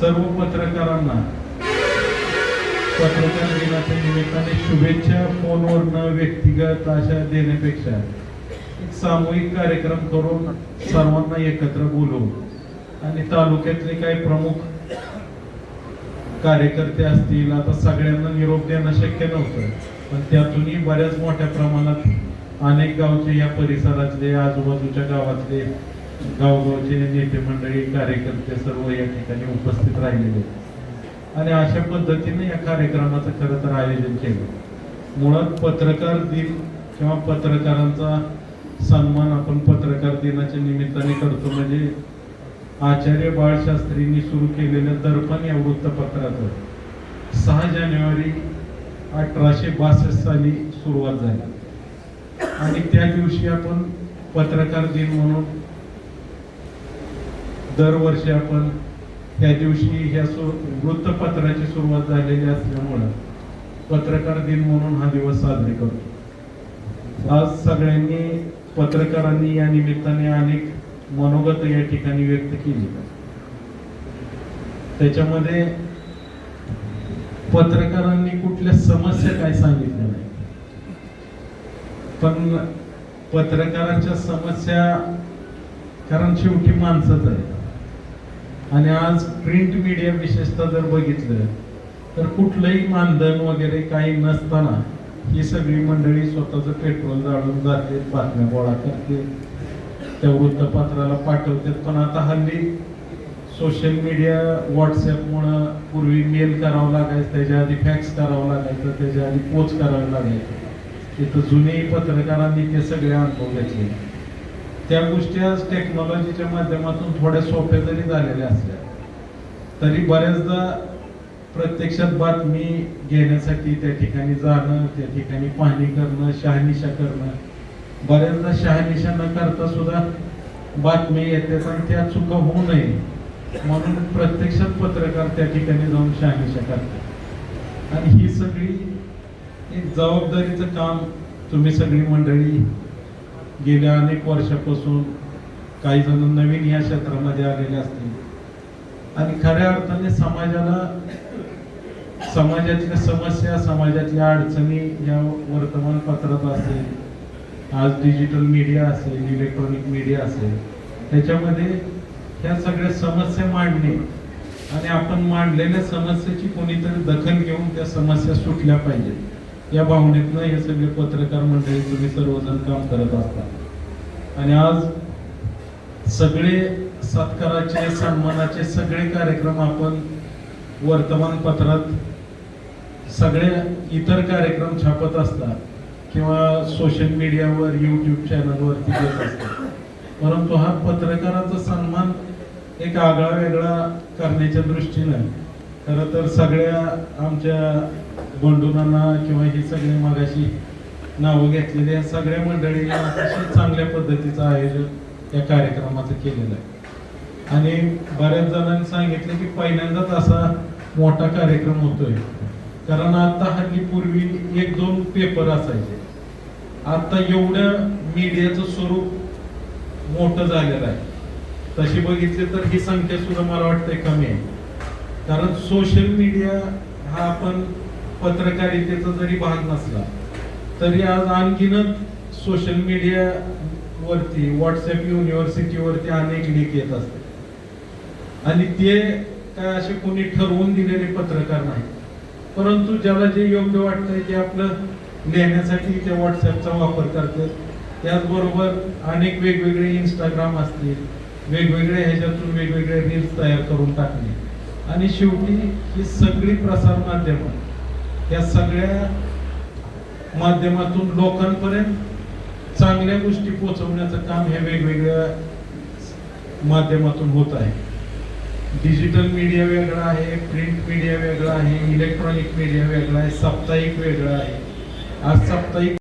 सर्व पत्रकारांना पत्रकार दिनाच्या निमित्ताने शुभेच्छा फोनवरनं व्यक्तिगत अशा देण्यापेक्षा सामूहिक कार्यक्रम करून सर्वांना एकत्र बोलवून आणि तालुक्यातले काही प्रमुख कार्यकर्ते असतील आता सगळ्यांना निरोप देणं शक्य नव्हतं. पण त्यातूनही बऱ्याच मोठ्या प्रमाणात अनेक गावचे या परिसरातले आजूबाजूच्या गावातले गावगावचे नेते मंडळी कार्यकर्ते सर्व या ठिकाणी उपस्थित राहिलेले आणि अशा पद्धतीने या कार्यक्रमाचं खरं तर आयोजन केलं. मुळात पत्रकार दिन किंवा पत्रकारांचा सन्मान आपण पत्रकार दिनाच्या निमित्ताने करतो. म्हणजे आचार्य बाळशास्त्रींनी सुरू केलेलं दर्पण या वृत्तपत्राचं सहा जानेवारी अठराशे बासष्ट साली सुरुवात झाली. आणि त्या दिवशी आपण पत्रकार दिन म्हणून दरवर्षी आपण त्या दिवशी ह्या सु वृत्तपत्राची सुरुवात झालेली असल्यामुळं पत्रकार दिन म्हणून हा दिवस साजरे करतो. आज सगळ्यांनी पत्रकारांनी या निमित्ताने अनेक मनोगत या ठिकाणी व्यक्त केली. त्याच्यामध्ये पत्रकारांनी कुठल्या समस्या काय सांगितल्या नाही पण पत्रकारांच्या समस्या कारण शेवटी माणसंच आहे. आणि आज प्रिंट मीडिया विशेषतः जर बघितलं तर कुठलंही मानधन वगैरे काही नसताना ही सगळी मंडळी स्वतःचं पेट्रोल जाळून जाते बातम्या गोळा करते त्या वृत्तपत्राला पाठवतात पण आता हल्ली सोशल मीडिया व्हॉट्सअपमुळं पूर्वी मेल करावं लागायचं त्याच्या आधी फॅक्स करावं लागायचं त्याच्या आधी पोच करावं लागायचं. तिथं जुनेही पत्रकारांनी ते सगळे अनुभव घेतले. त्या गोष्टी आज टेक्नॉलॉजीच्या माध्यमातून थोड्या सोप्या जरी झालेल्या असल्या तरी बऱ्याचदा प्रत्यक्षात बातमी घेण्यासाठी त्या ठिकाणी जाणं त्या ठिकाणी पाहणी करणं शहानिशा करणं बऱ्याचदा शहानिशा न करता सुद्धा बातमी येतात आणि त्या चुका होऊ नये. म्हणून प्रत्यक्षात पत्रकार त्या ठिकाणी जाऊन शहानिशा करतात. आणि ही सगळी एक जबाबदारीचं काम तुम्ही सगळी मंडळी गेल्या अनेक वर्षापासून काही जण नवीन या क्षेत्रामध्ये आलेले असतील. आणि खऱ्या अर्थाने समाजाला समाजातल्या समस्या समाजातल्या अडचणी या वर्तमानपत्रात असेल आज डिजिटल मीडिया असेल इलेक्ट्रॉनिक मीडिया असेल त्याच्यामध्ये ह्या सगळ्या समस्या मांडणे आणि आपण मांडलेल्या समस्येची कोणीतरी दखल घेऊन त्या समस्या सुटल्या पाहिजेत. या भावनेतनं हे सगळे पत्रकार मंडळी तुम्ही सर्वजण काम करत असता आणि आज सगळे सत्काराचे सन्मानाचे सगळे कार्यक्रम आपण वर्तमानपत्रात सगळे इतर कार्यक्रम छापत असतात किंवा सोशल मीडियावर यूट्यूब चॅनलवरती देत असतात. परंतु हा पत्रकाराचा सन्मान एक आगळा वेगळा करण्याच्या दृष्टीनं खरं तर सगळ्या आमच्या बंडूनांना किंवा ही सगळी मागाशी नावं घेतलेली या सगळ्या मंडळींना अतिशय चांगल्या पद्धतीचं आयोजन या कार्यक्रमाचं केलेलं आहे. आणि बऱ्याच जणांनी सांगितलं की पहिल्यांदाच असा मोठा कार्यक्रम होतोय. कारण आता हल्ली पूर्वी एक दोन पेपर असायचे. आता एवढं मीडियाचं स्वरूप मोठं झालेलं आहे. तशी बघितली तर ही संख्या सुद्धा मला वाटते कमी आहे. कारण सोशल मीडिया हा आपण पत्रकारितेचा जरी भाग नसला तरी आज आणखीनच सोशल मीडिया वरती व्हॉट्सअप युनिव्हर्सिटीवरती अनेक लेख येत असतात. आणि ते काय असे कोणी ठरवून दिलेले पत्रकार नाही. परंतु ज्याला जे योग्य वाटतंय ते आपलं लिहिण्यासाठी त्या व्हॉट्सअपचा वापर करतात. त्याचबरोबर अनेक वेगवेगळे इंस्टाग्राम असतील वेगवेगळे ह्याच्यातून वेगवेगळे रील्स तयार करून टाकणे आणि शेवटी ही सगळी प्रसार माध्यमं या सगळ्या माध्यमातून लोकांपर्यंत चांगल्या गोष्टी पोहोचवण्याचं काम हे वेगवेगळ्या माध्यमातून होत आहे. डिजिटल मीडिया वेगळा आहे प्रिंट मीडिया वेगळा आहे इलेक्ट्रॉनिक मीडिया वेगळा आहे साप्ताहिक वेगळा आहे. आज साप्ताहिक